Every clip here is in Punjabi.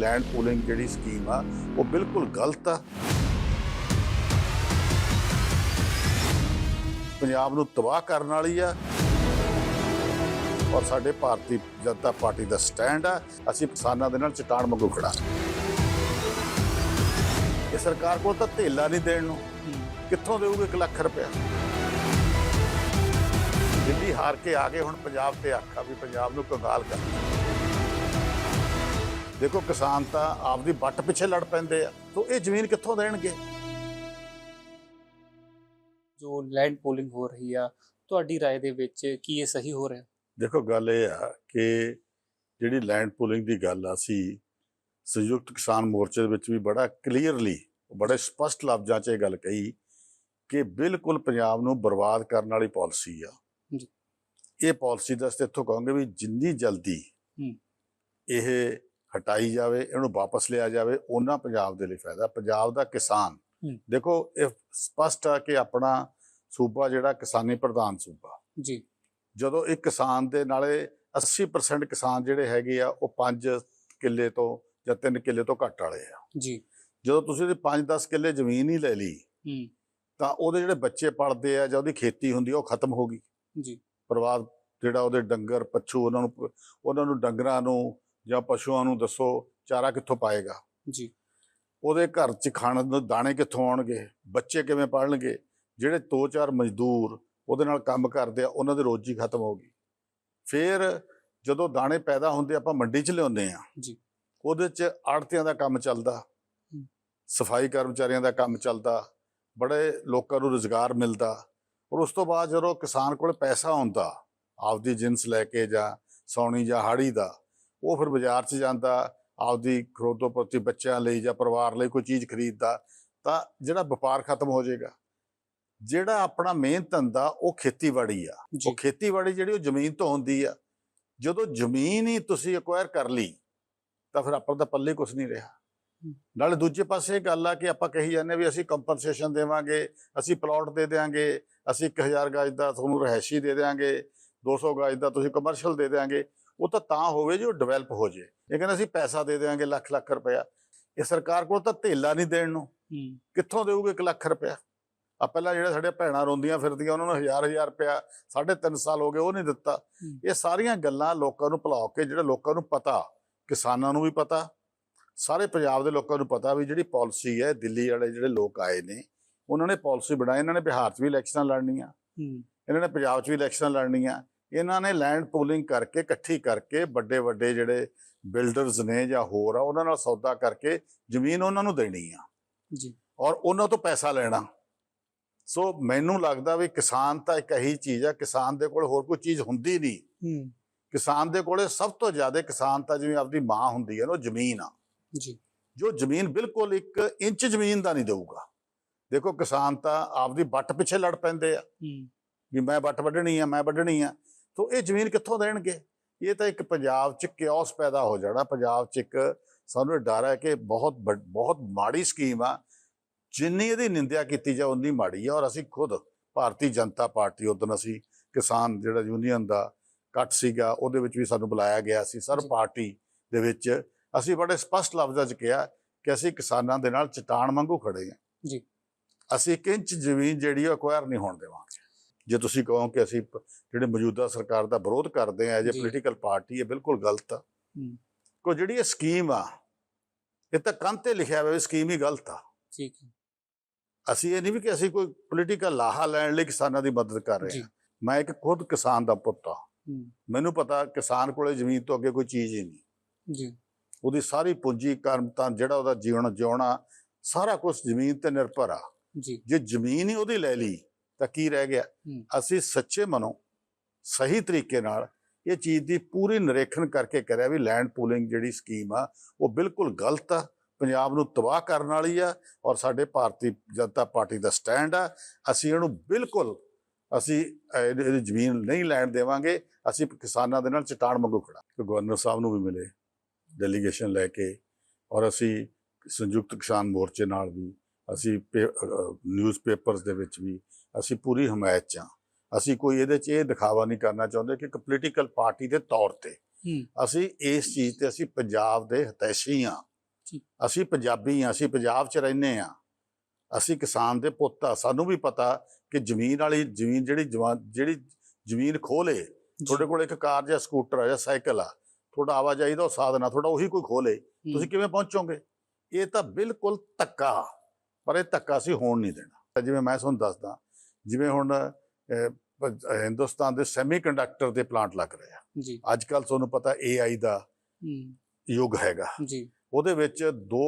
ਲੈਂਡ ਪੂਲਿੰਗ ਜਿਹੜੀ ਸਕੀਮ ਆ, ਉਹ ਬਿਲਕੁਲ ਗਲਤ ਆ। ਪੰਜਾਬ ਨੂੰ ਤਬਾਹ ਕਰਨ ਵਾਲੀ ਆ। ਔਰ ਸਾਡੇ ਭਾਰਤੀ ਜਨਤਾ ਪਾਰਟੀ ਦਾ ਸਟੈਂਡ ਆ। ਅਸੀਂ ਕਿਸਾਨਾਂ ਦੇ ਨਾਲ ਚਟਾਨ ਵਾਂਗੂ ਖੜਾ ਇਹ ਸਰਕਾਰ ਕੋਲ ਤਾਂ ਧੇਲਾ ਨਹੀਂ ਦੇਣ ਨੂੰ। ਕਿੱਥੋਂ ਦੇਊਗੇ 1 ਲੱਖ ਰੁਪਇਆ? ਦਿੱਲੀ ਹਾਰ ਕੇ ਆ ਗਏ, ਹੁਣ ਪੰਜਾਬ ਤੇ ਆਖਾ ਵੀ ਪੰਜਾਬ ਨੂੰ ਕੰਗਾਲ ਕਰ। ਦੇਖੋ ਕਿਸਾਨ ਤਾਂ ਆਪਦੀ ਵੱਟ ਪਿੱਛੇ ਲੜ ਪੈਂਦੇ ਆ ਤੋਂ ਇਹ ਜ਼ਮੀਨ ਕਿੱਥੋਂ ਦੇਣਗੇ ਜੋ ਲੈਂਡ ਪੂਲਿੰਗ ਹੋ ਰਹੀ ਆ ਤੁਹਾਡੀ رائے ਦੇ ਵਿੱਚ ਕੀ ਇਹ ਸਹੀ ਹੋ ਰਿਹਾ ਦੇਖੋ ਗੱਲ ਇਹ ਆ ਕਿ ਜਿਹੜੀ ਲੈਂਡ ਪੂਲਿੰਗ ਦੀ ਗੱਲ ਆ ਸੀ ਸੰਯੁਕਤ ਕਿਸਾਨ ਮੋਰਚੇ ਦੇ ਵਿੱਚ ਵੀ ਬੜਾ ਕਲੀਅਰਲੀ ਬੜੇ ਸਪਸ਼ਟ ਲਫ਼ਜ਼ਾਂ 'ਚ ਇਹ ਗੱਲ ਕਹੀ ਕਿ ਬਿਲਕੁਲ ਪੰਜਾਬ ਨੂੰ ਬਰਬਾਦ ਕਰਨ ਵਾਲੀ ਪਾਲਿਸੀ ਆ ਜੀ। ਇਹ ਪਾਲਿਸੀ ਦਾ ਅਸੀਂ ਇੱਥੋਂ ਕਹਾਂਗੇ ਵੀ ਜਿੰਨੀ ਜਲਦੀ ਹੂੰ। ਇਹ ਹਟਾਈ ਜਾਵੇ ਇਹਨੂੰ ਵਾਪਸ ਲਿਆ ਜਾਵੇ ਉਹਨਾਂ ਪੰਜਾਬ ਦੇ ਲਈ ਫਾਇਦਾ। ਪੰਜਾਬ ਦਾ ਕਿਸਾਨ। ਦੇਖੋ ਇਹ ਸਪਸ਼ਟ ਆ ਕਿ ਆਪਣਾ ਸੂਬਾ ਜਿਹੜਾ ਕਿਸਾਨੀ ਪ੍ਰਧਾਨ ਸੂਬਾ। ਜੀ। ਜਦੋਂ ਇੱਕ ਕਿਸਾਨ ਦੇ ਨਾਲੇ 80% ਕਿਸਾਨ ਜਿਹੜੇ ਹੈਗੇ ਆ ਉਹ 5 ਕਿੱਲੇ ਤੋਂ ਜਾਂ 3 ਕਿੱਲੇ ਤੋਂ ਘੱਟ ਵਾਲੇ ਆ। ਜੀ। ਜਦੋਂ ਤੁਸੀਂ ਉਹਦੀ 5-10 ਕਿੱਲੇ ਜ਼ਮੀਨ ਹੀ ਲੈ ਲਈ ਤਾਂ ਉਹਦੇ ਜਿਹੜੇ ਬੱਚੇ ਪੜਦੇ ਆ ਜਾਂ ਉਹਦੀ ਖੇਤੀ ਹੁੰਦੀ ਉਹ ਖਤਮ ਹੋ ਗਈ। ਜੀ। ਪਰਿਵਾਰ ਜਿਹੜਾ ਉਹਦੇ ਡੰਗਰ ਪੱਛੂ ਉਹਨਾਂ ਨੂੰ ਉਹਨਾਂ ਨੂੰ ਡੰਗਰਾਂ ਨੂੰ ਜਾਂ ਪਸ਼ੂਆਂ ਨੂੰ ਦੱਸੋ ਚਾਰਾ ਕਿੱਥੋਂ ਪਾਏਗਾ? ਜੀ। ਉਹਦੇ ਘਰ 'ਚ ਖਾਣ ਨੂੰ ਦਾਣੇ ਕਿੱਥੋਂ ਆਉਣਗੇ? ਬੱਚੇ ਕਿਵੇਂ ਪੜਨਗੇ ਜਿਹੜੇ ਦੋ ਚਾਰ ਮਜ਼ਦੂਰ ਉਹਦੇ ਨਾਲ ਕੰਮ ਕਰਦੇ ਆ ਉਹਨਾਂ ਦੀ ਰੋਜੀ ਖਤਮ ਹੋ ਗਈ। ਫਿਰ ਜਦੋਂ ਦਾਣੇ ਪੈਦਾ ਹੁੰਦੇ ਆਪਾਂ ਮੰਡੀ 'ਚ ਲਿਆਉਂਦੇ ਆ। ਜੀ। ਉਹਦੇ 'ਚ ਆੜਤੀਆਂ ਦਾ ਕੰਮ ਚੱਲਦਾ। ਸਫ਼ਾਈ ਕਰਮਚਾਰੀਆਂ ਦਾ ਕੰਮ ਚੱਲਦਾ। ਬੜੇ ਲੋਕਾਂ ਨੂੰ ਰੋਜ਼ਗਾਰ ਮਿਲਦਾ। ਔਰ ਉਸ ਤੋਂ ਬਾਅਦ ਜਦੋਂ ਕਿਸਾਨ ਕੋਲ ਪੈਸਾ ਹੁੰਦਾ ਆਪਦੀ ਜਿੰਸ ਲੈ ਕੇ ਜਾਂ ਸੌਣੀ ਜਾਂ ਹਾੜੀ ਦਾ ਉਹ ਫਿਰ ਬਾਜ਼ਾਰ 'ਚ ਜਾਂਦਾ ਆਪਦੀ ਖਰੋਦੋਪਤੀ ਬੱਚਿਆਂ ਲਈ ਜਾਂ ਪਰਿਵਾਰ ਲਈ ਕੋਈ ਚੀਜ਼ ਖਰੀਦਦਾ ਤਾਂ ਜਿਹੜਾ ਵਪਾਰ ਖਤਮ ਹੋ ਜਾਏਗਾ। ਜਿਹੜਾ ਆਪਣਾ ਮੇਨ ਧੰਦਾ ਉਹ ਖੇਤੀਬਾੜੀ ਆ। ਉਹ ਖੇਤੀਬਾੜੀ ਜਿਹੜੀ ਉਹ ਜ਼ਮੀਨ ਤੋਂ ਹੁੰਦੀ ਆ। ਜਦੋਂ ਜ਼ਮੀਨ ਹੀ ਤੁਸੀਂ ਐਕਵਾਇਰ ਕਰ ਲਈ ਤਾਂ ਫਿਰ ਆਪਾਂ ਦਾ ਪੱਲੇ ਕੁਝ ਨਹੀਂ ਰਿਹਾ। ਨਾਲੇ ਦੂਜੇ ਪਾਸੇ ਇਹ ਗੱਲ ਆ ਕਿ ਆਪਾਂ ਕਹੀ ਜਾਂਦੇ ਵੀ ਅਸੀਂ ਕੰਪਨਸੇਸ਼ਨ ਦੇਵਾਂਗੇ ਅਸੀਂ ਪਲਾਟ ਦੇ ਦੇਵਾਂਗੇ ਅਸੀਂ 1000 ਗਜ ਦਾ ਤੁਹਾਨੂੰ ਰਹਿਸ਼ੀ ਦੇ ਦੇਵਾਂਗੇ 200 ਗਜ ਦਾ ਤੁਸੀਂ ਕਮਰਸ਼ੀਅਲ ਦੇ ਦੇਵਾਂਗੇ ਉਹ ਤਾਂ ਤਾਂ ਹੋਵੇ ਜੋ ਡਿਵੈਲਪ ਹੋ ਜੇ। ਇਹ ਕਹਿੰਦੇ ਅਸੀਂ ਪੈਸਾ ਦੇ ਦੇਵਾਂਗੇ ਲੱਖ ਲੱਖ ਰੁਪਇਆ। ਇਹ ਸਰਕਾਰ ਕੋਲ ਤਾਂ ਧੇਲਾ ਨਹੀਂ ਦੇਣ ਨੂੰ। ਕਿੱਥੋਂ ਦੇਊਗੇ 1 ਲੱਖ ਰੁਪਇਆ? ਆ ਪਹਿਲਾਂ ਜਿਹੜੇ ਸਾਡੇ ਭੈਣਾਂ ਰੋਂਦੀਆਂ ਫਿਰਦੀਆਂ ਉਹਨਾਂ ਨੂੰ ਹਜ਼ਾਰ ਹਜ਼ਾਰ ਰੁਪਇਆ ਸਾਢੇ ਤਿੰਨ ਸਾਲ ਹੋ ਗਏ ਉਹ ਨਹੀਂ ਦਿੱਤਾ। ਇਹ ਸਾਰੀਆਂ ਗੱਲਾਂ ਲੋਕਾਂ ਨੂੰ ਭੁਲਾਓ ਕੇ ਜਿਹੜਾ ਲੋਕਾਂ ਨੂੰ ਪਤਾ ਕਿਸਾਨਾਂ ਨੂੰ ਵੀ ਪਤਾ ਸਾਰੇ ਪੰਜਾਬ ਦੇ ਲੋਕਾਂ ਨੂੰ ਪਤਾ ਵੀ ਜਿਹੜੀ ਪਾਲਿਸੀ ਹੈ ਦਿੱਲੀ ਵਾਲੇ ਜਿਹੜੇ ਲੋਕ ਆਏ ਨੇ ਉਹਨਾਂ ਨੇ ਪਾਲਿਸੀ ਬਣਾਈ ਇਹਨਾਂ ਨੇ ਬਿਹਾਰ 'ਚ ਵੀ ਇਲੈਕਸ਼ਨਾਂ ਲੜਨੀਆਂ। ਇਹਨਾਂ ਨੇ ਪੰਜਾਬ 'ਚ ਵੀ ਇਲੈਕਸ਼ਨਾਂ ਲੜਨੀਆਂ। ਇਹਨਾਂ ਨੇ ਲੈਂਡ ਪੂਲਿੰਗ ਕਰਕੇ ਇਕੱਠੀ ਕਰਕੇ ਵੱਡੇ ਵੱਡੇ ਜਿਹੜੇ ਬਿਲਡਰਸ ਨੇ ਜਾਂ ਹੋਰ ਆ ਉਹਨਾਂ ਨਾਲ ਸੌਦਾ ਕਰਕੇ ਜ਼ਮੀਨ ਉਹਨਾਂ ਨੂੰ ਦੇਣੀ ਆ। ਜੀ। ਔਰ ਉਹਨਾਂ ਤੋਂ ਪੈਸਾ ਲੈਣਾ। ਸੋ ਮੈਨੂੰ ਲੱਗਦਾ ਵੀ ਕਿਸਾਨ ਤਾਂ ਇੱਕ ਇਹੀ ਚੀਜ਼ ਆ ਕਿਸਾਨ ਦੇ ਕੋਲ ਹੋਰ ਕੋਈ ਚੀਜ਼ ਹੁੰਦੀ ਨਹੀਂ। ਕਿਸਾਨ ਦੇ ਕੋਲੇ ਸਭ ਤੋਂ ਜ਼ਿਆਦਾ ਕਿਸਾਨ ਤਾਂ ਜਿਵੇਂ ਆਪਦੀ ਮਾਂ ਹੁੰਦੀ ਹੈ ਨਾ ਉਹ ਜ਼ਮੀਨ ਆ। ਜੀ। ਜੋ ਜ਼ਮੀਨ ਬਿਲਕੁਲ ਇੱਕ ਇੰਚ ਜ਼ਮੀਨ ਦਾ ਨਹੀਂ ਦੇਊਗਾ। ਦੇਖੋ ਕਿਸਾਨ ਤਾਂ ਆਪਦੀ ਵੱਟ ਪਿੱਛੇ ਲੜ ਪੈਂਦੇ ਆ। ਵੀ ਮੈਂ ਵੱਟ ਵੱਢਣੀ ਆ ਮੈਂ ਵੱਢਣੀ ਆ। ਤੋਂ ਇਹ ਜ਼ਮੀਨ ਕਿੱਥੋਂ ਦੇਣਗੇ? ਇਹ ਤਾਂ ਇੱਕ ਪੰਜਾਬ 'ਚ ਕਿਓਸ ਪੈਦਾ ਹੋ ਜਾਣਾ। ਪੰਜਾਬ 'ਚ ਇੱਕ ਸਾਨੂੰ ਇਹ ਡਰ ਹੈ ਕਿ ਬਹੁਤ ਬਹੁਤ ਮਾੜੀ ਸਕੀਮ ਆ। ਜਿੰਨੀ ਇਹਦੀ ਨਿੰਦਿਆ ਕੀਤੀ ਜਾ ਉਨੀ ਮਾੜੀ ਆ। ਔਰ ਅਸੀਂ ਖੁਦ ਭਾਰਤੀ ਜਨਤਾ ਪਾਰਟੀ ਉਦੋਂ ਅਸੀਂ ਕਿਸਾਨ ਜਿਹੜਾ ਯੂਨੀਅਨ ਦਾ ਕੱਟ ਸੀਗਾ ਉਹਦੇ ਵਿੱਚ ਵੀ ਸਾਨੂੰ ਬੁਲਾਇਆ ਗਿਆ ਸੀ। ਸਰਬ ਜੀ। ਪਾਰਟੀ ਦੇ ਵਿੱਚ ਅਸੀਂ ਬੜੇ ਸਪਸ਼ਟ ਲਫ਼ਜ਼ਾਂ 'ਚ ਕਿਹਾ ਕਿ ਅਸੀਂ ਕਿਸਾਨਾਂ ਦੇ ਨਾਲ ਚਟਾਨ ਵਾਂਗੂ ਖੜੇ ਹਾਂ। ਜੀ। ਅਸੀਂ ਇੱਕ ਇੰਚ ਜ਼ਮੀਨ ਜਿਹੜੀ ਉਹ ਅਕਵਾਇਰ ਨਹੀਂ ਹੋਣ ਦੇਵਾਂਗੇ। ਜੇ ਤੁਸੀਂ ਕਹੋ ਕਿ ਅਸੀਂ ਜਿਹੜੇ ਮੌਜੂਦਾ ਸਰਕਾਰ ਦਾ ਵਿਰੋਧ ਕਰਦੇ ਆ ਜੀ। ਪੋਲੀਟੀਕਲ ਪਾਰਟੀ ਇਹ ਬਿਲਕੁਲ ਗਲਤ ਆ। ਹੂੰ। ਕੋ ਜਿਹੜੀ ਇਹ ਸਕੀਮ ਆ ਇਹ ਤਾਂ ਕੰਨ ਤੇ ਲਿਖਿਆ ਹੋਇਆ ਵੀ ਸਕੀਮ ਹੀ ਗਲਤ ਆ। ਠੀਕ ਹੈ। ਅਸੀਂ ਇਹ ਨਹੀਂ ਵੀ ਕਿ ਅਸੀਂ ਕੋਈ ਪੋਲੀਟੀਕਲ ਲਾਹਾ ਲੈਣ ਲਈ ਕਿਸਾਨਾਂ ਦੀ ਮਦਦ ਕਰ ਰਹੇ ਹਾਂ ਮੈਂ ਇੱਕ ਖੁਦ ਕਿਸਾਨ ਦਾ ਪੁੱਤ ਆ। ਹੂੰ। ਮੈਨੂੰ ਪਤਾ ਕਿਸਾਨ ਕੋਲੇ ਜ਼ਮੀਨ ਤੋਂ ਅੱਗੇ ਕੋਈ ਚੀਜ਼ ਹੀ ਨਹੀਂ। ਜੀ। ਉਹਦੀ ਸਾਰੀ ਪੂੰਜੀ ਕਰਮ ਤਾਂ ਜਿਹੜਾ ਉਹਦਾ ਜੀਵਨ ਜਿਉਣਾ ਸਾਰਾ ਕੁਝ ਜ਼ਮੀਨ ਤੇ ਨਿਰਭਰ ਆ। ਜੀ। ਜੇ ਜ਼ਮੀਨ ਹੀ ਉਹਦੀ ਲੈ ਲਈ ਤਾਂ ਕੀ ਰਹਿ ਗਿਆ। ਅਸੀਂ ਸੱਚੇ ਮਨੋਂ ਸਹੀ ਤਰੀਕੇ ਨਾਲ ਇਹ ਚੀਜ਼ ਦੀ ਪੂਰੀ ਨਿਰੀਖਣ ਕਰਕੇ ਕਰਿਆ ਵੀ ਲੈਂਡ ਪੂਲਿੰਗ ਜਿਹੜੀ ਸਕੀਮ ਆ ਉਹ ਬਿਲਕੁਲ ਗਲਤ ਆ। ਪੰਜਾਬ ਨੂੰ ਤਬਾਹ ਕਰਨ ਵਾਲੀ ਆ ਔਰ ਸਾਡੇ ਭਾਰਤੀ ਜਨਤਾ ਪਾਰਟੀ ਦਾ ਸਟੈਂਡ ਆ। ਅਸੀਂ ਇਹਨੂੰ ਬਿਲਕੁਲ ਅਸੀਂ ਇਹਦੀ ਜ਼ਮੀਨ ਨਹੀਂ ਲੈਣ ਦੇਵਾਂਗੇ। ਅਸੀਂ ਕਿਸਾਨਾਂ ਦੇ ਨਾਲ ਚਟਾਨ ਵਾਂਗੂ ਖੜਾ ਗਵਰਨਰ ਸਾਹਿਬ ਨੂੰ ਵੀ ਮਿਲੇ ਡੈਲੀਗੇਸ਼ਨ ਲੈ ਕੇ ਔਰ ਅਸੀਂ ਸੰਯੁਕਤ ਕਿਸਾਨ ਮੋਰਚੇ ਨਾਲ ਵੀ ਅਸੀਂ ਨਿਊਜ਼ਪੇਪਰਸ ਦੇ ਵਿੱਚ ਵੀ ਅਸੀਂ ਪੂਰੀ ਹਮਾਇਤ 'ਚ ਹਾਂ। ਅਸੀਂ ਕੋਈ ਇਹਦੇ 'ਚ ਇਹ ਦਿਖਾਵਾ ਨਹੀਂ ਕਰਨਾ ਚਾਹੁੰਦੇ ਕਿ ਇੱਕ ਪੋਲੀਟੀਕਲ ਪਾਰਟੀ ਦੇ ਤੌਰ ਤੇ ਹੂੰ। ਅਸੀਂ ਇਸ ਚੀਜ਼ ਤੇ ਅਸੀਂ ਪੰਜਾਬ ਦੇ ਹਿਤੈਸ਼ੀ ਹਾਂ। ਅਸੀਂ ਪੰਜਾਬੀ ਆ ਅਸੀਂ ਪੰਜਾਬ 'ਚ ਰਹਿੰਦੇ ਆ ਅਸੀਂ ਕਿਸਾਨ ਦੇ ਪੁੱਤ ਆ ਸਾਨੂੰ ਵੀ ਪਤਾ ਕਿ ਜ਼ਮੀਨ ਵਾਲੀ ਜ਼ਮੀਨ ਜਿਹੜੀ ਜਵਾ- ਜਿਹੜੀ ਜ਼ਮੀਨ ਖੋਲੇ ਤੁਹਾਡੇ ਕੋਲ ਇੱਕ ਕਾਰ ਜਾਂ ਸਕੂਟਰ ਆ ਜਾਂ ਸਾਈਕਲ ਆ ਤੁਹਾਡਾ ਆਵਾਜਾਈ ਦਾ ਸਾਧਨ ਆ ਤੁਹਾਡਾ ਉਹੀ ਕੋਈ ਖੋਲੇ ਹੂੰ, ਤੁਸੀਂ ਕਿਵੇਂ ਪਹੁੰਚੋਗੇ? ਇਹ ਤਾਂ ਬਿਲਕੁਲ ਧੱਕਾ ਪਰ ਇਹ ਧੱਕਾ ਅਸੀਂ ਹੋਣ ਨਹੀਂ ਦੇਣਾ। ਜਿਵੇਂ ਮੈਂ ਤੁਹਾਨੂੰ ਦੱਸਦਾ ਜਿਵੇਂ ਹੁਣ ਹਿੰਦੁਸਤਾਨ ਦੇ ਸੈਮੀਕੰਡਕਟਰ ਦੇ ਪਲਾਂਟ ਲੱਗ ਰਹੇ ਆ। ਜੀ। ਅੱਜ ਕੱਲ ਤੁਹਾਨੂੰ ਪਤਾ AI ਦਾ ਯੁੱਗ ਹੈਗਾ। ਜੀ। ਉਹਦੇ ਵਿੱਚ 2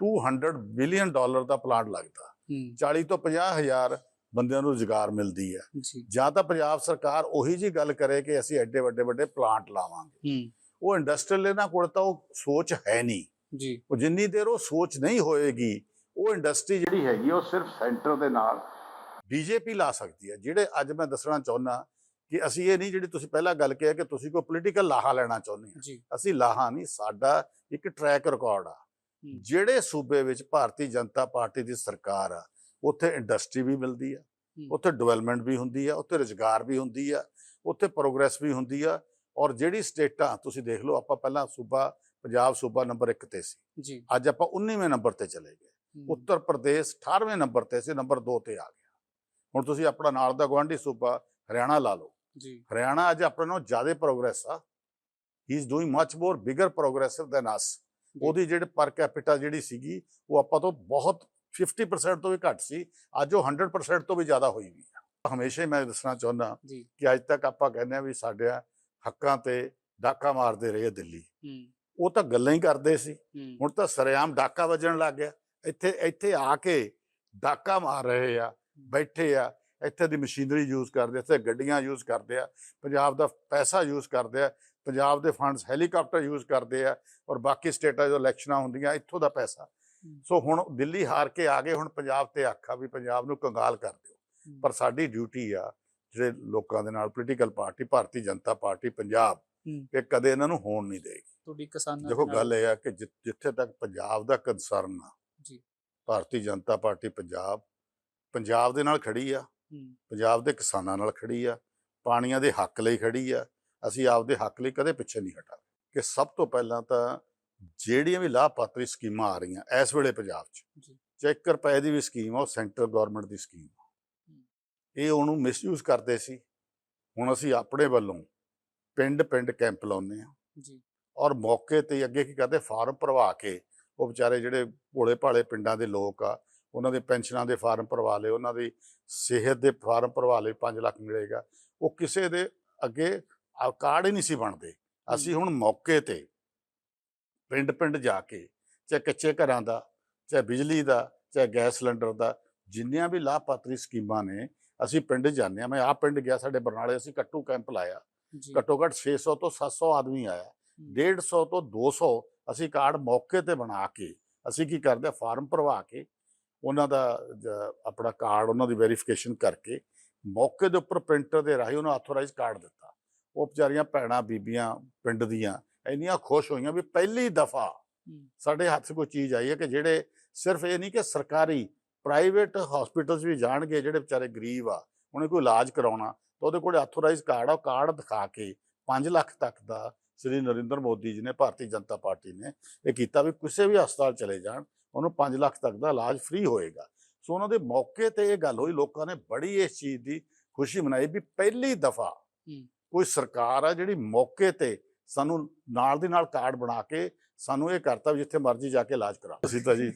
200 ਬਿਲੀਅਨ ਡਾਲਰ ਦਾ ਪਲਾਂਟ ਲੱਗਦਾ। ਹੂੰ, 40 ਤੋਂ 50 ਹਜ਼ਾਰ ਬੰਦਿਆਂ ਨੂੰ ਰੁਜ਼ਗਾਰ ਮਿਲਦੀ ਹੈ। ਜੀ। ਤਾਂ ਪੰਜਾਬ ਸਰਕਾਰ ਉਹੀ ਜੀ ਗੱਲ ਕਰੇ ਕਿ ਅਸੀਂ ਐਡੇ ਵੱਡੇ ਵੱਡੇ ਪਲਾਂਟ ਲਾਵਾਂਗੇ। ਉਹ ਇੰਡਸਟਰੀਅਲ ਇਹਨਾਂ ਕੋਲ ਤਾਂ ਉਹ ਸੋਚ ਹੈ ਨਹੀਂ। ਜੀ। ਉਹ ਜਿੰਨੀ ਦੇਰ ਉਹ ਸੋਚ ਨਹੀਂ ਹੋਏਗੀ ਉਹ ਇੰਡਸਟਰੀ ਜਿਹੜੀ ਹੈਗੀ ਉਹ ਸਿਰਫ ਸੈਂਟਰ ਦੇ ਨਾਲ ਬੀਜੇਪੀ ਲਾ ਸਕਦੀ ਹੈ ਜਿਹੜੇ ਅੱਜ ਮੈਂ ਦੱਸਣਾ ਚਾਹੁੰਦਾ ਕਿ ਅਸੀਂ ਇਹ ਨਹੀਂ ਜਿਹੜੀ ਤੁਸੀਂ ਪਹਿਲਾਂ ਗੱਲ ਕਿਹਾ ਕਿ ਤੁਸੀਂ ਕੋਈ ਪੋਲੀਟੀਕਲ ਲਾਹਾ ਲੈਣਾ ਚਾਹੁੰਦੇ ਆ। ਅਸੀਂ ਲਾਹਾ ਨਹੀਂ ਸਾਡਾ ਇੱਕ ਟਰੈਕ ਰਿਕਾਰਡ ਆ। ਜਿਹੜੇ ਸੂਬੇ ਵਿੱਚ ਭਾਰਤੀ ਜਨਤਾ ਪਾਰਟੀ ਦੀ ਸਰਕਾਰ ਆ ਉੱਥੇ ਇੰਡਸਟਰੀ ਵੀ ਮਿਲਦੀ ਆ। ਉੱਥੇ ਡਿਵੈਲਪਮੈਂਟ ਵੀ ਹੁੰਦੀ ਆ ਉੱਥੇ ਰੁਜ਼ਗਾਰ ਵੀ ਹੁੰਦੀ ਆ ਉੱਥੇ ਪ੍ਰੋਗਰੈਸ ਵੀ ਹੁੰਦੀ ਆ ਔਰ ਜਿਹੜੀ ਸਟੇਟਾਂ ਤੁਸੀਂ ਦੇਖ ਲਓ ਆਪਾਂ ਪਹਿਲਾਂ ਸੂਬਾ ਪੰਜਾਬ ਸੂਬਾ ਨੰਬਰ 1 ਤੇ ਸੀ। ਅੱਜ ਆਪਾਂ 19ਵੇਂ ਨੰਬਰ ਤੇ ਚਲੇ ਗਏ। ਉੱਤਰ ਪ੍ਰਦੇਸ਼ 18ਵੇਂ ਨੰਬਰ ਤੇ ਸੀ ਨੰਬਰ 2 ਤੇ ਆ ਗਿਆ। ਹੁਣ ਤੁਸੀਂ ਆਪਣਾ ਨਾਲ ਦਾ ਗਵਾਂਢੀ ਸੂਬਾ ਹਰਿਆਣਾ ਲਾ ਲਓ। ਜੀ। ਹਰਿਆਣਾ ਅੱਜ ਆਪਣੇ ਨਾਲੋਂ ਜ਼ਿਆਦਾ ਪ੍ਰੋਗਰੈਸ ਆ। He is doing much more bigger progressive than us. ਉਹਦੀ ਜਿਹੜੀ ਪਰ ਕੈਪੀਟਾ ਜਿਹੜੀ ਸੀਗੀ ਉਹ ਆਪਾਂ ਤੋਂ ਬਹੁਤ 50% ਤੋਂ ਵੀ ਘੱਟ ਸੀ। ਅੱਜ ਉਹ 100% ਤੋਂ ਵੀ ਜ਼ਿਆਦਾ ਹੋਈ ਵੀ ਆ। ਹਮੇਸ਼ਾ ਹੀ ਮੈਂ ਦੱਸਣਾ ਚਾਹੁੰਦਾ ਕਿ ਅੱਜ ਤੱਕ ਆਪਾਂ ਕਹਿੰਦੇ ਆ ਵੀ ਸਾਡੇ ਹੱਕਾਂ ਤੇ ਡਾਕਾ ਮਾਰਦੇ ਰਹੇ ਦਿੱਲੀ। ਉਹ ਤਾਂ ਗੱਲਾਂ ਹੀ ਕਰਦੇ ਸੀ। ਹੁਣ ਤਾਂ ਸਰੇਆਮ ਡਾਕਾ ਵੱਜਣ ਲੱਗ ਗਿਆ। ਇੱਥੇ ਇੱਥੇ ਆ ਕੇ ਡਾਕਾ ਮਾਰ ਰਹੇ ਆ। ਬੈਠੇ ਆ ਇੱਥੇ ਦੀ ਮਸ਼ੀਨਰੀ ਯੂਜ਼ ਕਰਦੇ ਆ, ਇੱਥੇ ਗੱਡੀਆਂ ਯੂਜ਼ ਕਰਦੇ ਆ ਪੰਜਾਬ ਦਾ ਪੈਸਾ ਯੂਜ਼ ਕਰਦੇ ਆ ਪੰਜਾਬ ਦੇ ਫੰਡਸ ਹੈਲੀਕਾਪਟਰ ਯੂਜ਼ ਕਰਦੇ ਆ ਔਰ ਬਾਕੀ ਸਟੇਟਾਂ ਜੋ ਇਲੈਕਸ਼ਨਾਂ ਹੁੰਦੀਆਂ ਇੱਥੋਂ ਦਾ ਪੈਸਾ। ਸੋ ਹੁਣ ਦਿੱਲੀ ਹਾਰ ਕੇ ਆ ਗਏ ਹੁਣ ਪੰਜਾਬ ਤੇ ਆਖਾ ਵੀ ਪੰਜਾਬ ਨੂੰ ਕੰਗਾਲ ਕਰ ਦਿਓ। ਪਰ ਸਾਡੀ ਡਿਊਟੀ ਆ ਜਿਹੜੇ ਲੋਕਾਂ ਦੇ ਨਾਲ political party Bharatiya Janata party Punjab. ਇਹ ਕਦੇ ਇਹਨਾਂ ਨੂੰ ਹੋਣ ਨਹੀਂ ਦੇਗੀ। ਤੁਹਾਡੀ ਕਿਸਾਨਾਂ ਦੇਖੋ ਗੱਲ ਇਹ ਆ ਕਿ ਜਿੱਥੇ ਤੱਕ ਪੰਜਾਬ ਦਾ ਕੰਸਰਨ ਆ ਜੀ। ਭਾਰਤੀ ਜਨਤਾ ਪਾਰਟੀ ਪੰਜਾਬ ਪੰਜਾਬ ਦੇ ਨਾਲ ਖੜੀ ਆ ਪੰਜਾਬ ਦੇ ਕਿਸਾਨਾਂ ਨਾਲ ਖੜੀ ਆ ਪਾਣੀਆਂ ਦੇ ਹੱਕ ਲਈ ਖੜੀ ਆ ਅਸੀਂ ਆਪਦੇ ਹੱਕ ਲਈ ਕਦੇ ਪਿੱਛੇ ਨਹੀਂ ਹਟਾਂਗੇ। ਕਿ ਸਭ ਤੋਂ ਪਹਿਲਾਂ ਤਾਂ ਜਿਹੜੀਆਂ ਵੀ ਲਾਭਪਾਤਰੀ ਸਕੀਮਾਂ ਆ ਰਹੀਆਂ ਇਸ ਵੇਲੇ ਪੰਜਾਬ 'ਚ ਜੀ। ਚਾਹੇ ਇੱਕ ਰੁਪਏ ਦੀ ਵੀ ਸਕੀਮ ਆ ਉਹ ਸੈਂਟਰ ਗਵਰਨਮੈਂਟ ਦੀ ਸਕੀਮ ਆ। ਇਹ ਉਹਨੂੰ ਮਿਸਯੂਜ਼ ਕਰਦੇ ਸੀ। ਹੁਣ ਅਸੀਂ ਆਪਣੇ ਵੱਲੋਂ ਪਿੰਡ ਪਿੰਡ ਕੈਂਪ ਲਾਉਂਦੇ ਆ ਜੀ। ਔਰ ਮੌਕੇ ਤੇ ਅੱਗੇ ਕੀ ਕਰਦੇ ਫਾਰਮ ਭਰਵਾ ਕੇ ਉਹ ਵਿਚਾਰੇ ਜਿਹੜੇ ਭੋਲੇ ਭਾਲੇ ਪਿੰਡਾਂ ਦੇ ਲੋਕ ਆ ਉਹਨਾਂ ਦੇ ਪੈਨਸ਼ਨਾਂ ਦੇ ਫਾਰਮ ਭਰਵਾ ਲਏ ਉਹਨਾਂ ਦੀ ਸਿਹਤ ਦੇ ਫਾਰਮ ਭਰਵਾ ਲਏ 5 ਲੱਖ ਮਿਲੇਗਾ। ਉਹ ਕਿਸੇ ਦੇ ਅੱਗੇ ਕਾਰਡ ਹੀ ਨਹੀਂ ਸੀ ਬਣਦੇ। ਅਸੀਂ ਹੁਣ ਮੌਕੇ ਤੇ ਪਿੰਡ ਪਿੰਡ ਜਾ ਕੇ ਚਾਹੇ ਕੱਚੇ ਘਰਾਂ ਦਾ ਚਾਹੇ ਬਿਜਲੀ ਦਾ ਚਾਹੇ ਗੈਸ ਸਿਲੰਡਰ ਦਾ ਜਿੰਨੀਆਂ ਵੀ ਲਾਭਪਾਤਰੀ ਸਕੀਮਾਂ ਨੇ ਅਸੀਂ ਪਿੰਡ ਜਾਂਦੇ ਆ ਮੈਂ ਆਪ ਪਿੰਡ ਗਿਆ ਸਾਡੇ ਬਰਨਾਲੇ ਅਸੀਂ ਕੱਟੂ ਕੈਂਪ ਲਾਇਆ। ਘੱਟੋ ਘੱਟ 600 ਤੋਂ 700 ਆਦਮੀ ਆਇਆ। 150 ਤੋਂ 200 ਅਸੀਂ ਕਾਰਡ ਮੌਕੇ ਤੇ ਬਣਾ ਕੇ ਅਸੀਂ ਕੀ ਕਰਦੇ ਫਾਰਮ ਭਰਵਾ ਕੇ ਉਹਨਾਂ ਦਾ ਆਪਣਾ ਕਾਰਡ ਉਹਨਾਂ ਦੀ ਵੈਰੀਫਿਕੇਸ਼ਨ ਕਰਕੇ ਮੌਕੇ ਦੇ ਉੱਪਰ ਪ੍ਰਿੰਟਰ ਦੇ ਰਾਹੀਂ ਉਹਨਾਂ ਆਥੋਰਾਈਜ਼ ਕਾਰਡ ਦਿੱਤਾ। ਉਹ ਵਿਚਾਰੀਆਂ ਭੈਣਾਂ ਬੀਬੀਆਂ ਪਿੰਡ ਦੀਆਂ ਇੰਨੀਆਂ ਖੁਸ਼ ਹੋਈਆਂ ਵੀ ਪਹਿਲੀ ਦਫਾ ਸਾਡੇ ਹੱਥ ਕੋਈ ਚੀਜ਼ ਆਈ ਹੈ ਕਿ ਜਿਹੜੇ ਸਿਰਫ ਇਹ ਨਹੀਂ ਕਿ ਸਰਕਾਰੀ ਪ੍ਰਾਈਵੇਟ ਹਸਪੀਟਲਸ ਵੀ ਜਾਣਗੇ ਜਿਹੜੇ ਵਿਚਾਰੇ ਗਰੀਬ ਆ ਉਹਨੇ ਕੋਈ ਇਲਾਜ ਕਰਾਉਣਾ ਤਾਂ ਉਹਦੇ ਕੋਲ ਆਥੋਰਾਈਜ਼ ਕਾਰਡ ਆ ਉਹ ਕਾਰਡ ਦਿਖਾ ਕੇ 5 ਲੱਖ ਤੱਕ ਦਾ ਸ੍ਰੀ ਨਰਿੰਦਰ ਮੋਦੀ ਜੀ ਨੇ ਭਾਰਤੀ ਜਨਤਾ ਪਾਰਟੀ ਨੇ ਇਹ ਕੀਤਾ ਵੀ ਕਿਸੇ ਵੀ ਹਸਪਤਾਲ ਚਲੇ ਜਾਣ। ਉਹਨੂੰ 5 ਲੱਖ ਤੱਕ ਦਾ ਇਲਾਜ ਫ੍ਰੀ ਹੋਏਗਾ। ਸੋ ਉਹਨਾਂ ਦੇ ਮੌਕੇ ਤੇ ਇਹ ਗੱਲ ਹੋਈ ਲੋਕਾਂ ਨੇ ਬੜੀ ਇਸ ਚੀਜ਼ ਦੀ ਖੁਸ਼ੀ ਮਨਾਈ ਵੀ ਪਹਿਲੀ ਦਫਾ ਕੋਈ ਸਰਕਾਰ ਆ ਜਿਹੜੀ ਮੌਕੇ ਤੇ ਸਾਨੂੰ ਨਾਲ ਦੀ ਨਾਲ ਕਾਰਡ ਬਣਾ ਕੇ ਸਾਨੂੰ ਇਹ ਕਰਤਾ ਵੀ ਜਿੱਥੇ ਮਰਜ਼ੀ ਜਾ ਕੇ ਇਲਾਜ ਕਰਾ। ਅਸੀਂ ਤਾਂ ਜੀ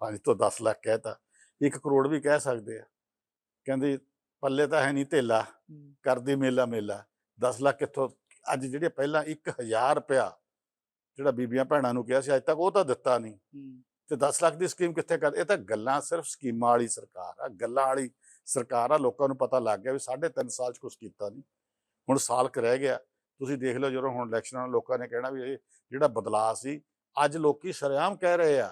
5 ਤੋਂ 10 ਲੱਖ ਕਹਿਤਾ 1 ਕਰੋੜ ਵੀ ਕਹਿ ਸਕਦੇ ਆ। ਕਹਿੰਦੇ ਪੱਲੇ ਤਾਂ ਹੈ ਨਹੀਂ ਹੂੰ, ਕਰਦੀ ਮੇਲਾ ਮੇਲਾ 10 ਲੱਖ ਕਿੱਥੋਂ ਅੱਜ ਜਿਹੜੇ ਪਹਿਲਾਂ 1000 ਰੁਪਇਆ ਜਿਹੜਾ ਬੀਬੀਆਂ ਭੈਣਾਂ ਨੂੰ ਕਿਹਾ ਸੀ ਅੱਜ ਤੱਕ ਉਹ ਤਾਂ ਦਿੱਤਾ ਨਹੀਂ ਤੇ 10 ਲੱਖ ਦੀ ਸਕੀਮ ਕਿੱਥੇ ਕਰ ਇਹ ਤਾਂ ਗੱਲਾਂ ਸਿਰਫ ਸਕੀਮਾਂ ਵਾਲੀ ਸਰਕਾਰ ਆ ਗੱਲਾਂ ਵਾਲੀ ਸਰਕਾਰ ਆ ਲੋਕਾਂ ਨੂੰ ਪਤਾ ਲੱਗ ਗਿਆ ਵੀ ਸਾਢੇ ਤਿੰਨ ਸਾਲ ਚ ਕੁਝ ਕੀਤਾ ਨਹੀਂ ਹੁਣ ਸਾਲ ਕ ਰਹਿ ਗਿਆ ਤੁਸੀਂ ਦੇਖ ਲਓ ਜਦੋਂ ਹੁਣ ਇਲੈਕਸ਼ਨਾਂ ਨੂੰ ਲੋਕਾਂ ਨੇ ਕਹਿਣਾ ਵੀ ਇਹ ਜਿਹੜਾ ਬਦਲਾਅ ਸੀ ਅੱਜ ਲੋਕੀ ਸ਼ਰੇਆਮ ਕਹਿ ਰਹੇ ਆ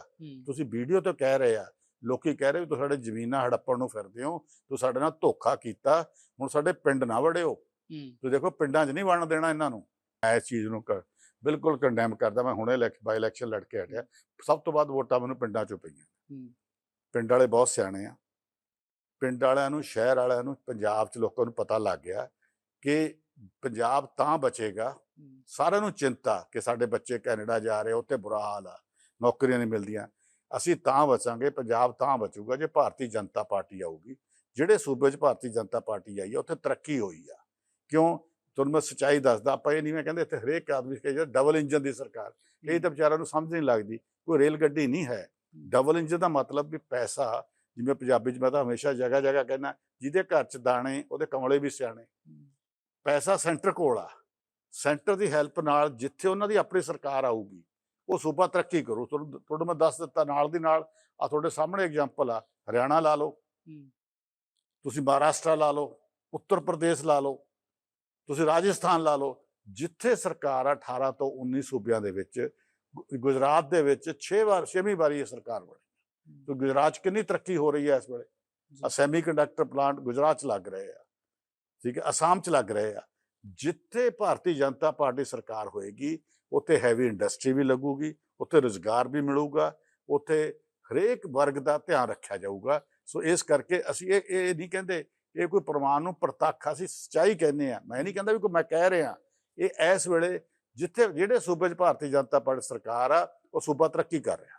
ਤੁਸੀਂ ਵੀਡੀਓ ਤੇ ਕਹਿ ਰਹੇ ਆ ਲੋਕੀ ਕਹਿ ਰਹੇ ਵੀ ਤੁਸੀਂ ਸਾਡੇ ਜ਼ਮੀਨਾਂ ਹੜੱਪਣ ਨੂੰ ਫਿਰਦੇ ਹੋ ਤੁਸੀਂ ਸਾਡੇ ਨਾਲ ਧੋਖਾ ਕੀਤਾ ਹੁਣ ਸਾਡੇ ਪਿੰਡ ਨਾ ਵੜਿਓ। ਤੁਸੀਂ ਦੇਖੋ ਪਿੰਡਾਂ 'ਚ ਨਹੀਂ ਵੜਨ ਦੇਣਾ ਇਹਨਾਂ ਨੂੰ ਇਸ ਚੀਜ਼ ਨੂੰ ਬਿਲਕੁਲ ਕੰਡੈਮ ਕਰਦਾ ਮੈਂ ਹੁਣੇ ਬਾਈ ਇਲੈਕਸ਼ਨ ਲੜ ਕੇ ਹਟਿਆ। ਸਭ ਤੋਂ ਵੱਧ ਵੋਟਾਂ ਮੈਨੂੰ ਪਿੰਡਾਂ 'ਚੋਂ ਪਈਆਂ। ਪਿੰਡ ਵਾਲੇ ਬਹੁਤ ਸਿਆਣੇ ਆ। ਪਿੰਡ ਵਾਲਿਆਂ ਨੂੰ ਸ਼ਹਿਰ ਵਾਲਿਆਂ ਨੂੰ ਪੰਜਾਬ 'ਚ ਲੋਕਾਂ ਨੂੰ ਪਤਾ ਲੱਗ ਗਿਆ ਕਿ ਪੰਜਾਬ ਤਾਂ ਬਚੇਗਾ। ਸਾਰਿਆਂ ਨੂੰ ਚਿੰਤਾ ਕਿ ਸਾਡੇ ਬੱਚੇ ਕੈਨੇਡਾ ਜਾ ਰਹੇ ਉੱਥੇ ਬੁਰਾ ਹਾਲ ਆ ਨੌਕਰੀਆਂ ਨਹੀਂ ਮਿਲਦੀਆਂ। ਅਸੀਂ ਤਾਂ ਬਚਾਂਗੇ ਪੰਜਾਬ ਤਾਂ ਬਚੂਗਾ ਜੇ ਭਾਰਤੀ ਜਨਤਾ ਪਾਰਟੀ ਆਊਗੀ। ਜਿਹੜੇ ਸੂਬੇ 'ਚ ਭਾਰਤੀ ਜਨਤਾ ਪਾਰਟੀ ਆਈ ਆ ਉੱਥੇ ਤਰੱਕੀ ਹੋਈ ਆ। ਕਿਉਂ? ਤੁਹਾਨੂੰ ਮੈਂ ਸੱਚਾਈ ਦੱਸਦਾ ਆਪਾਂ ਇਹ ਨਹੀਂ ਮੈਂ ਕਹਿੰਦੇ ਇੱਥੇ ਹਰੇਕ ਆਦਮੀ ਕਹੇ ਡਬਲ ਇੰਜਨ ਦੀ ਸਰਕਾਰ ਇਹ ਤਾਂ ਵਿਚਾਰਿਆਂ ਨੂੰ ਸਮਝ ਨਹੀਂ ਲੱਗਦੀ ਕੋਈ ਰੇਲ ਗੱਡੀ ਨਹੀਂ ਹੈ। ਡਬਲ ਇੰਜਨ ਦਾ ਮਤਲਬ ਵੀ ਪੈਸਾ ਜਿਵੇਂ ਪੰਜਾਬੀ 'ਚ ਮੈਂ ਤਾਂ ਹਮੇਸ਼ਾ ਜਗ੍ਹਾ ਜਗ੍ਹਾ ਕਹਿੰਦਾ ਜਿਹਦੇ ਘਰ 'ਚ ਦਾਣੇ ਉਹਦੇ ਕਮਲੇ ਵੀ ਸਿਆਣੇ। ਪੈਸਾ ਸੈਂਟਰ ਕੋਲ ਆ। ਸੈਂਟਰ ਦੀ ਹੈਲਪ ਨਾਲ ਜਿੱਥੇ ਉਹਨਾਂ ਦੀ ਆਪਣੀ ਸਰਕਾਰ ਆਊਗੀ ਉਹ ਸੂਬਾ ਤਰੱਕੀ ਕਰੂ। ਤੁਹਾਨੂੰ ਤੁਹਾਨੂੰ ਮੈਂ ਦੱਸ ਦਿੱਤਾ ਨਾਲ ਦੀ ਨਾਲ ਆ ਤੁਹਾਡੇ ਸਾਹਮਣੇ ਐਗਜ਼ਾਮਪਲ ਆ ਹਰਿਆਣਾ ਲਾ ਲਓ। ਤੁਸੀਂ ਮਹਾਰਾਸ਼ਟਰ ਲਾ ਲਓ ਉੱਤਰ ਪ੍ਰਦੇਸ਼ ਲਾ ਲਓ। ਤੁਸੀਂ ਰਾਜਸਥਾਨ ਲਾ ਲਓ ਜਿੱਥੇ ਸਰਕਾਰ ਆ 18 ਤੋਂ 19 ਸੂਬਿਆਂ ਦੇ ਵਿੱਚ ਗੁਜਰਾਤ ਦੇ ਵਿੱਚ 6 ਵਾਰ 6ਵੀਂ ਵਾਰੀ ਇਹ ਸਰਕਾਰ ਬਣੀ ਤੇ ਗੁਜਰਾਤ 'ਚ ਕਿੰਨੀ ਤਰੱਕੀ ਹੋ ਰਹੀ ਹੈ ਇਸ ਵੇਲੇ? ਆ ਸੈਮੀ ਕੰਡਕਟਰ ਪਲਾਂਟ ਗੁਜਰਾਤ 'ਚ ਲੱਗ ਰਹੇ ਆ। ਠੀਕ ਹੈ ਅਸਾਮ 'ਚ ਲੱਗ ਰਹੇ ਆ। ਜਿੱਥੇ ਭਾਰਤੀ ਜਨਤਾ ਪਾਰਟੀ ਸਰਕਾਰ ਹੋਏਗੀ ਉੱਥੇ ਹੈਵੀ ਇੰਡਸਟਰੀ ਵੀ ਲੱਗੂਗੀ ਉੱਥੇ ਰੋਜ਼ਗਾਰ ਵੀ ਮਿਲੂਗਾ ਉੱਥੇ ਹਰੇਕ ਵਰਗ ਦਾ ਧਿਆਨ ਰੱਖਿਆ ਜਾਊਗਾ। ਸੋ ਇਸ ਕਰਕੇ ਅਸੀਂ ਇਹ ਇਹ ਨਹੀਂ ਕਹਿੰਦੇ ਇਹ ਕੋਈ ਪ੍ਰਮਾਣ ਨੂੰ ਪ੍ਰਤੱਖ ਅਸੀਂ ਸੱਚਾਈ ਕਹਿੰਦੇ ਆ ਮੈਂ ਨਹੀਂ ਕਹਿੰਦਾ ਵੀ ਕੋਈ ਮੈਂ ਕਹਿ ਰਿਹਾ। ਇਹ ਇਸ ਵੇਲੇ ਜਿੱਥੇ ਜਿਹੜੇ ਸੂਬੇ 'ਚ ਭਾਰਤੀ ਜਨਤਾ ਪਾਰਟੀ ਸਰਕਾਰ ਆ, ਉਹ ਸੂਬਾ ਤਰੱਕੀ ਕਰ ਰਿਹਾ।